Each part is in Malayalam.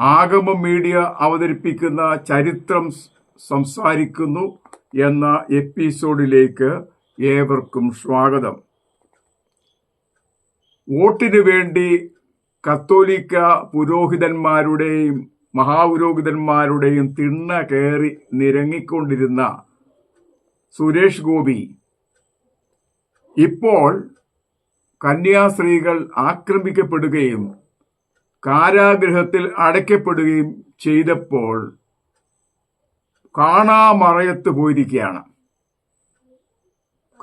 ആഗമ മീഡിയ അവതരിപ്പിക്കുന്ന ചരിത്രം സംസാരിക്കുന്നു എന്ന എപ്പിസോഡിലേക്ക് ഏവർക്കും സ്വാഗതം. വോട്ടിനു വേണ്ടി കത്തോലിക്ക പുരോഹിതന്മാരുടെയും മഹാപുരോഹിതന്മാരുടെയും തിണ്ണ കയറി നിരങ്ങിക്കൊണ്ടിരുന്ന സുരേഷ് ഗോപി ഇപ്പോൾ കന്യാസ്ത്രീകൾ ആക്രമിക്കപ്പെടുകയും കാരാഗൃഹത്തിൽ അടയ്ക്കപ്പെടുകയും ചെയ്തപ്പോൾ കാണാമറയത്ത് പോയിരിക്കുകയാണ്.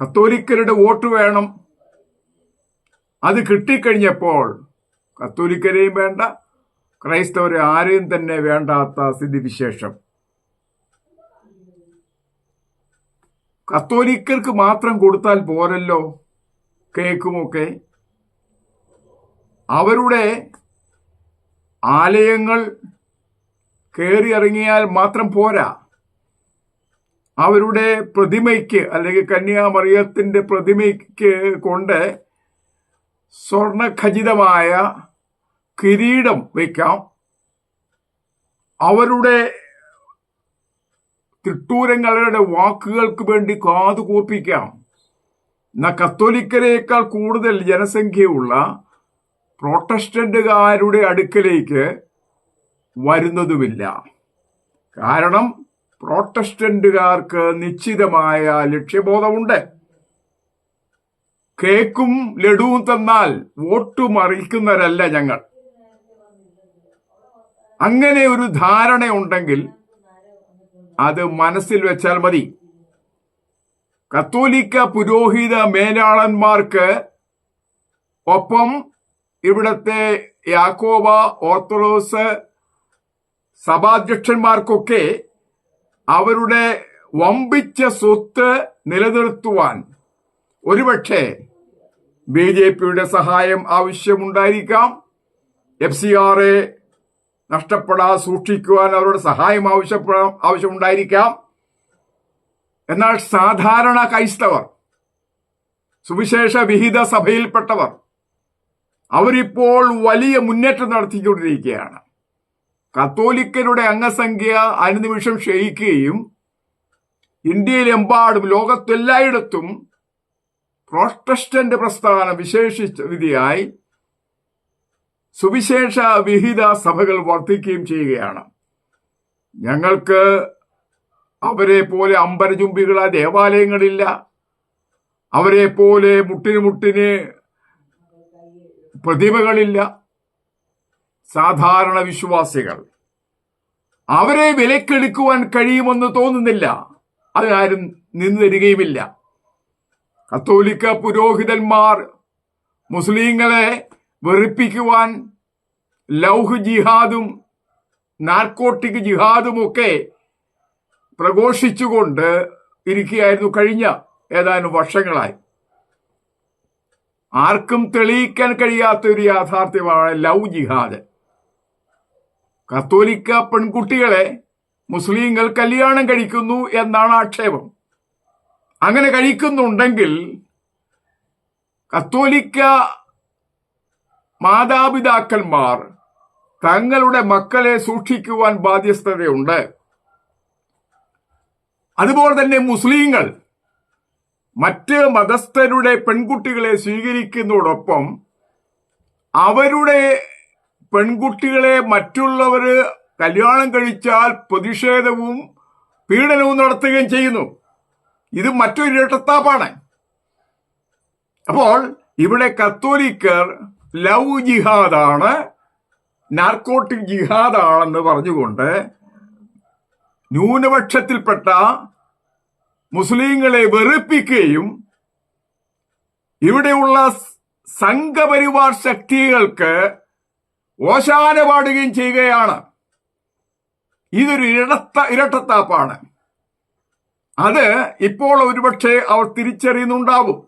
കത്തോലിക്കരുടെ വോട്ട് വേണം. അത് കിട്ടിക്കഴിഞ്ഞപ്പോൾ കത്തോലിക്കരെയും വേണ്ട ക്രൈസ്തവരെ ആരെയും തന്നെ വേണ്ടാത്ത സ്ഥിതിവിശേഷം. കത്തോലിക്കർക്ക് മാത്രം കൊടുത്താൽ പോരല്ലോ കേക്കുമൊക്കെ. അവരുടെ ആലയങ്ങൾ കയറിയിറങ്ങിയാൽ മാത്രം പോരാ. അവരുടെ പ്രതിമയ്ക്ക് അല്ലെങ്കിൽ കന്യാമറിയത്തിന്റെ പ്രതിമയ്ക്ക് കൊണ്ട് സ്വർണഖചിതമായ കിരീടം വയ്ക്കാം അവരുടെ തിട്ടൂരങ്ങളുടെ വാക്കുകൾക്ക് വേണ്ടി കാതുകൂർപ്പിക്കാം. എന്നാൽ കത്തോലിക്കരയേക്കാൾ കൂടുതൽ ജനസംഖ്യയുള്ള പ്രൊട്ടസ്റ്റന്റുകാരുടെ അടുക്കലേക്ക് വരുന്നതുമില്ല. കാരണം പ്രൊട്ടസ്റ്റന്റുകാർക്ക് നിശ്ചിതമായ ലക്ഷ്യബോധമുണ്ട്. കേക്കും ലഡുവും തന്നാൽ വോട്ടും അറിയിക്കുന്നവരല്ല ഞങ്ങൾ. അങ്ങനെ ഒരു ധാരണയുണ്ടെങ്കിൽ അത് മനസ്സിൽ വെച്ചാൽ മതി. കത്തോലിക്ക പുരോഹിത മേലാളന്മാർക്ക് ഒപ്പം ഇവിടത്തെ യാക്കോബ ഓർത്തഡോക്സ് സഭാധ്യക്ഷന്മാർക്കൊക്കെ അവരുടെ വമ്പിച്ച സ്വത്ത് നിലനിർത്തുവാൻ ഒരുപക്ഷെ ബി ജെ പിയുടെ സഹായം ആവശ്യമുണ്ടായിരിക്കാം. എഫ് സി ആറെ നഷ്ടപ്പെടാതെ സൂക്ഷിക്കുവാൻ അവരുടെ സഹായം ആവശ്യപ്പെടാം ആവശ്യമുണ്ടായിരിക്കാം. എന്നാൽ സാധാരണ ക്രൈസ്തവർ സുവിശേഷ വിഹിത സഭയിൽപ്പെട്ടവർ അവരിപ്പോൾ വലിയ മുന്നേറ്റം നടത്തിക്കൊണ്ടിരിക്കുകയാണ്. കത്തോലിക്കരുടെ അംഗസംഖ്യ അനുനിമിഷം ക്ഷയിക്കുകയും ഇന്ത്യയിലെമ്പാടും ലോകത്തെല്ലായിടത്തും പ്രോട്ടസ്റ്റന്റ് പ്രസ്ഥാനം വിശേഷിച്ച വിധിയായി സുവിശേഷ വിഹിത സഭകൾ വർദ്ധിക്കുകയും ചെയ്യുകയാണ്. ഞങ്ങൾക്ക് അവരെ പോലെ അമ്പരചുംബികളായ ദേവാലയങ്ങളില്ല. അവരെ പോലെ മുട്ടിന് മുട്ടിന് പ്രതിമകളില്ല. സാധാരണ വിശ്വാസികൾ. അവരെ വിലക്കെടുക്കുവാൻ കഴിയുമെന്ന് തോന്നുന്നില്ല. അതിനാരും നിന്നു തരികയുമില്ല. കത്തോലിക്ക പുരോഹിതന്മാർ മുസ്ലിങ്ങളെ വെറുപ്പിക്കുവാൻ ലൗഹ് ജിഹാദും നാർക്കോട്ടിക് ജിഹാദുമൊക്കെ പ്രഘോഷിച്ചുകൊണ്ട് ഇരിക്കുകയായിരുന്നു കഴിഞ്ഞ ഏതാനും വർഷങ്ങളായി. ആർക്കും തെളിയിക്കാൻ കഴിയാത്ത ഒരു യാഥാർത്ഥ്യമാണ് ലവ് ജിഹാദ്. കത്തോലിക്ക പെൺകുട്ടികളെ മുസ്ലിങ്ങൾ കല്യാണം കഴിക്കുന്നു എന്നാണ് ആക്ഷേപം. അങ്ങനെ കഴിക്കുന്നുണ്ടെങ്കിൽ കത്തോലിക്ക മാതാപിതാക്കന്മാർ തങ്ങളുടെ മക്കളെ സൂക്ഷിക്കുവാൻ ബാധ്യസ്ഥതയുണ്ട്. അതുപോലെ തന്നെ മുസ്ലിങ്ങൾ മറ്റ് മതസ്ഥരുടെ പെൺകുട്ടികളെ സ്വീകരിക്കുന്നതോടൊപ്പം അവരുടെ പെൺകുട്ടികളെ മറ്റുള്ളവർ കല്യാണം കഴിച്ചാൽ പ്രതിഷേധവും പീഡനവും നടത്തുകയും ചെയ്യുന്നു. ഇത് മറ്റൊരു ഇരട്ടത്താപ്പാണ് അപ്പോൾ ഇവിടെ കത്തോലിക്കർ ലവ് ജിഹാദാണ് നാർക്കോട്ടിക് ജിഹാദാണെന്ന് പറഞ്ഞുകൊണ്ട് ന്യൂനപക്ഷത്തിൽപ്പെട്ട മുസ്ലിങ്ങളെ വെറുപ്പിക്കുകയും ഇവിടെയുള്ള സംഘപരിവാർ ശക്തികൾക്ക് ഓശാന പാടുകയും ചെയ്യുകയാണ്. ഇതൊരു ഇരട്ട ഇരട്ടത്താപ്പാണ്. അത് ഇപ്പോൾ ഒരുപക്ഷെ അവർ തിരിച്ചറിയുന്നുണ്ടാവും.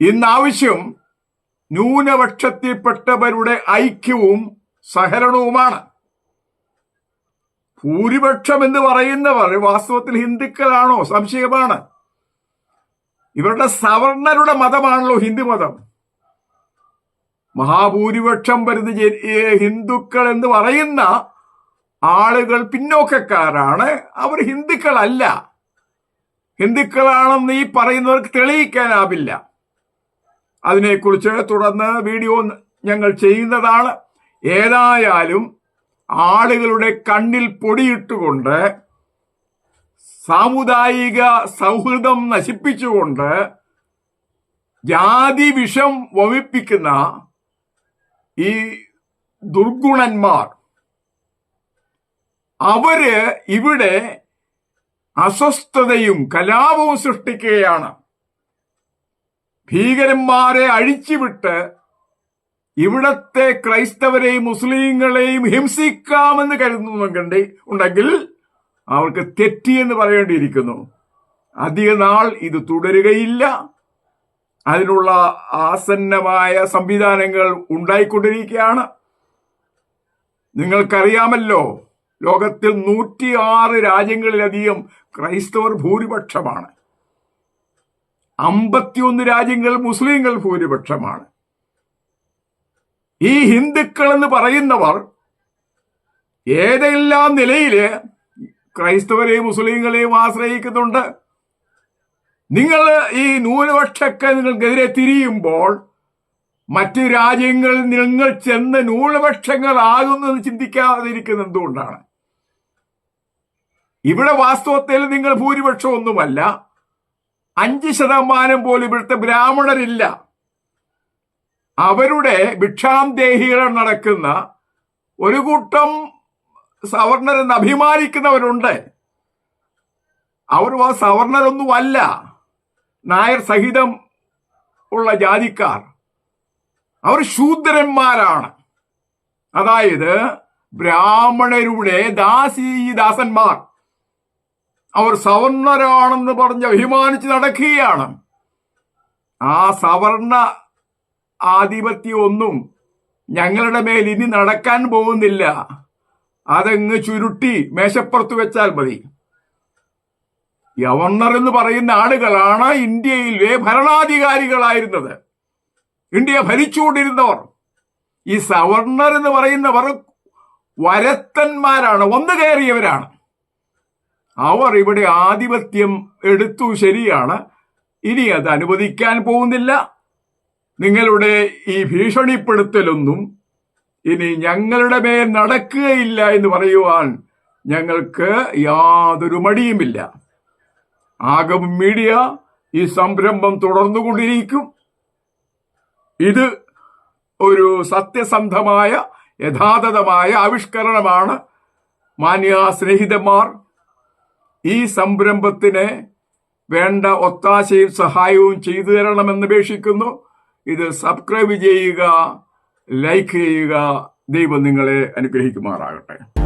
ഇന്നാവശ്യം ന്യൂനപക്ഷത്തിൽപ്പെട്ടവരുടെ ഐക്യവും സഹകരണവുമാണ്. ഭൂരിപക്ഷം എന്ന് പറയുന്നവർ വാസ്തവത്തിൽ ഹിന്ദുക്കളാണോ? സംശയമാണ്. ഇവരുടെ സവർണരുടെ മതമാണല്ലോ ഹിന്ദു മതം. മഹാഭൂരിപക്ഷം വരുന്ന ഹിന്ദുക്കൾ എന്ന് പറയുന്ന ആളുകൾ പിന്നോക്കക്കാരാണ്. അവർ ഹിന്ദുക്കളല്ല. ഹിന്ദുക്കളാണെന്ന് ഈ പറയുന്നവർക്ക് തെളിയിക്കാനാവില്ല. അതിനെക്കുറിച്ച് തുടർന്ന് വീഡിയോ ഞങ്ങൾ ചെയ്യുന്നതാണ്. ഏതായാലും ആളുകളുടെ കണ്ണിൽ പൊടിയിട്ടുകൊണ്ട് സാമുദായിക സൗഹൃദം നശിപ്പിച്ചുകൊണ്ട് ജാതി വിഷം വമിപ്പിക്കുന്ന ഈ ദുർഗുണന്മാർ അവർ ഇവിടെ അസ്വസ്ഥതയും കലാപവും സൃഷ്ടിക്കുകയാണ്. ഭീകരന്മാരെ അഴിച്ചുവിട്ട് ഇവിടത്തെ ക്രൈസ്തവരെയും മുസ്ലിങ്ങളെയും ഹിംസിക്കാമെന്ന് കരുതുന്നുണ്ട് ഉണ്ടെങ്കിൽ അവർക്ക് തെറ്റിയെന്ന് പറയേണ്ടിയിരിക്കുന്നു. അധിക നാൾ ഇത് തുടരുകയില്ല. അതിനുള്ള ആസന്നമായ സംവിധാനങ്ങൾ ഉണ്ടായിക്കൊണ്ടിരിക്കുകയാണ്. നിങ്ങൾക്കറിയാമല്ലോ ലോകത്തിൽ നൂറ്റിയാറ് രാജ്യങ്ങളിലധികം ക്രൈസ്തവർ ഭൂരിപക്ഷമാണ്. അമ്പത്തിയൊന്ന് രാജ്യങ്ങൾ മുസ്ലിങ്ങൾ ഭൂരിപക്ഷമാണ്. ഈ ഹിന്ദുക്കൾ എന്ന് പറയുന്നവർ ഏതെല്ലാം നിലയിൽ ക്രൈസ്തവരെയും മുസ്ലിങ്ങളെയും ആശ്രയിക്കുന്നുണ്ട്? നിങ്ങൾ ഈ ന്യൂനപക്ഷക്കെ നിങ്ങൾക്കെതിരെ തിരിയുമ്പോൾ മറ്റ് രാജ്യങ്ങളിൽ നിങ്ങൾ ചെന്ന് ന്യൂനപക്ഷങ്ങളാകുന്നു എന്ന് ചിന്തിക്കാതിരിക്കുന്നത് എന്തുകൊണ്ടാണ്? ഇവിടെ വാസ്തവത്തിൽ നിങ്ങൾ ഭൂരിപക്ഷം ഒന്നുമല്ല അഞ്ച് ശതമാനം പോലും ഇവിടുത്തെ ബ്രാഹ്മണരില്ല. അവരുടെ ഭിക്ഷാന്തേഹികൾ നടക്കുന്ന ഒരു കൂട്ടം സവർണരെന്ന് അഭിമാനിക്കുന്നവരുണ്ട്. അവർ സവർണരൊന്നുമല്ല നായർ സഹിതം ഉള്ള ജാതിക്കാർ. അവർ ശൂദ്രന്മാരാണ്. അതായത് ബ്രാഹ്മണരുടെ ദാസി ദാസന്മാർ അവർ സവർണരാണെന്ന് പറഞ്ഞ് അഭിമാനിച്ച് നടക്കുകയാണ്. ആ സവർണ ആധിപത്യം ഒന്നും ഞങ്ങളുടെ മേൽ ഇനി നടക്കാൻ പോകുന്നില്ല. അതങ്ങ് ചുരുട്ടി മേശപ്പുറത്ത് വെച്ചാൽ മതി. ഗവർണർ എന്ന് പറയുന്ന ആളുകളാണ് ഇന്ത്യയിലെ ഭരണാധികാരികളായിരുന്നത്. ഇന്ത്യ ഭരിച്ചുകൊണ്ടിരുന്നവർ. ഈ സവർണർ എന്ന് പറയുന്നവർ വരത്തന്മാരാണ് വന്നു കയറിയവരാണ്. അവർ ഇവിടെ ആധിപത്യം എടുത്തു ശരിയാണ്. ഇനി അത് അനുവദിക്കാൻ പോകുന്നില്ല. നിങ്ങളുടെ ഈ ഭീഷണിപ്പെടുത്തലൊന്നും ഇനി ഞങ്ങളുടെ മേൽ നടക്കുകയില്ല എന്ന് പറയുവാൻ ഞങ്ങൾക്ക് യാതൊരു മടിയുമില്ല. ആഗം മീഡിയ ഈ സംരംഭം തുടർന്നുകൊണ്ടിരിക്കും. ഇത് ഒരു സത്യസന്ധമായ യഥാതഥമായ ആവിഷ്കരണമാണ്. മാന്യ സ്നേഹിതന്മാർ ഈ സംരംഭത്തിന് വേണ്ട ഒത്താശയും സഹായവും ചെയ്തു തരണമെന്ന് അപേക്ഷിക്കുന്നു. ഇത് സബ്സ്ക്രൈബ് ചെയ്യുക ലൈക്ക് ചെയ്യുക. ദൈവം നിങ്ങളെ അനുഗ്രഹിക്കുമാറാകട്ടെ.